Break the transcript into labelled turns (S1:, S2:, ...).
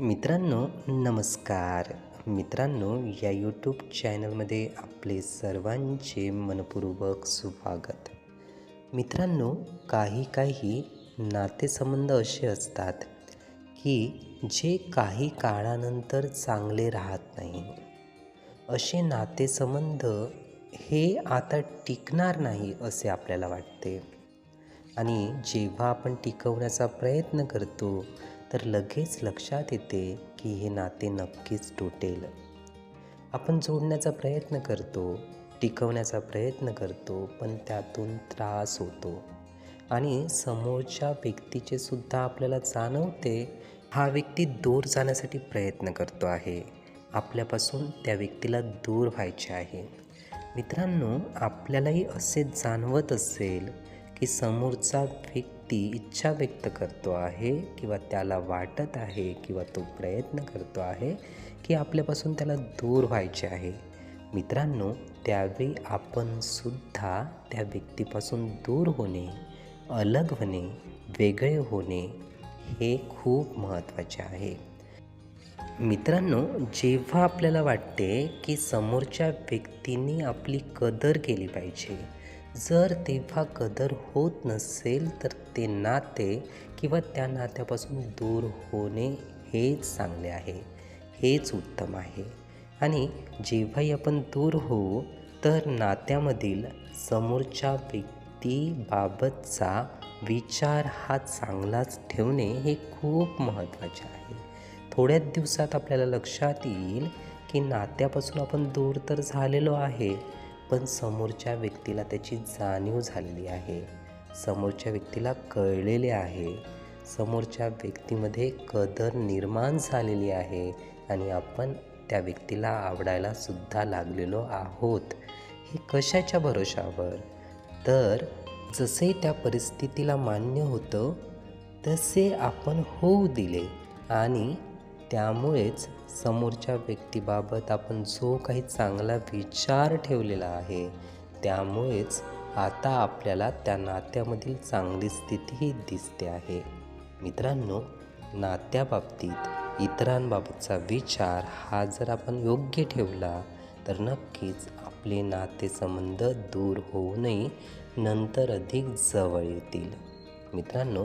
S1: मित्रांनो नमस्कार. मित्रांनो या यूट्यूब चॅनलमध्ये आपले सर्वांचे मनपूर्वक स्वागत. मित्रांनो काही काही नातेसंबंध असे असतात की जे काही काळानंतर चांगले राहत नाही. असे नातेसंबंध हे आता टिकणार नाही असे आपल्याला वाटते. आणि जेव्हा आपण टिकवण्याचा प्रयत्न करतो तर लगेच लक्षात येते की हे नाते नक्कीच तुटेल. आपण जोडण्याचा प्रयत्न करतो टिकवण्याचा प्रयत्न करतो पण त्यातून त्रास होतो. आणि समोरच्या व्यक्तीचे सुद्धा आपल्याला जाणवते हा व्यक्ती दूर जाण्यासाठी प्रयत्न करतो आहे. आपल्यापासून त्या व्यक्तीला दूर व्हायचे आहे. मित्रांनो आपल्यालाही असे जाणवत असेल की समोरचा व्यक्ती इच्छा व्यक्त करतो आहे किंवा त्याला वाटत आहे किंवा तो प्रयत्न करतो आहे की आपल्यापासून त्याला दूर व्हायचे आहे. मित्रांनो त्यावेळी आपण सुद्धा त्या व्यक्तीपासून दूर होणे अलग होणे वेगळे होणे हे खूप महत्त्वाचे आहे. मित्रांनो जेव्हा आपल्याला वाटते की समोरच्या व्यक्तीने आपली कदर केली पाहिजे जर तेव्हा कदर होत नसेल तर ते नाते किंवा त्या नात्यापासून दूर होणे हेच चांगले आहे हेच उत्तम आहे. आणि जेव्हाही आपण दूर होऊ तर नात्यामधील समोरच्या व्यक्तीबाबतचा विचार हा चांगलाच ठेवणे हे खूप महत्त्वाचे आहे. थोड्याच दिवसात आपल्याला लक्षात येईल की नात्यापासून आपण दूर तर झालेलो आहे पण समोरच्या व्यक्तीला त्याची जाणीव झालेली आहे. समोरच्या व्यक्तीला कळलेले आहे. समोरच्या व्यक्तीमध्ये कदर निर्माण झालेली आहे आणि आपण त्या व्यक्तीला आवडायला सुद्धा लागलेलो आहोत. हे कशाच्या भरोशावर तर जसे त्या परिस्थितीला मान्य होतं तसे आपण होऊ दिले आणि त्यामुळेच समोरच्या व्यक्तीबाबत आपण जो काही चांगला विचार ठेवलेला आहे त्यामुळेच आता आपल्याला त्या नात्यामधील चांगली स्थितीही दिसते आहे. मित्रांनो नात्याबाबतीत इतरांबाबतचा विचार हा जर आपण योग्य ठेवला तर नक्कीच आपले नातेसंबंध दूर होऊनही नंतर अधिक जवळ येतील. मित्रांनो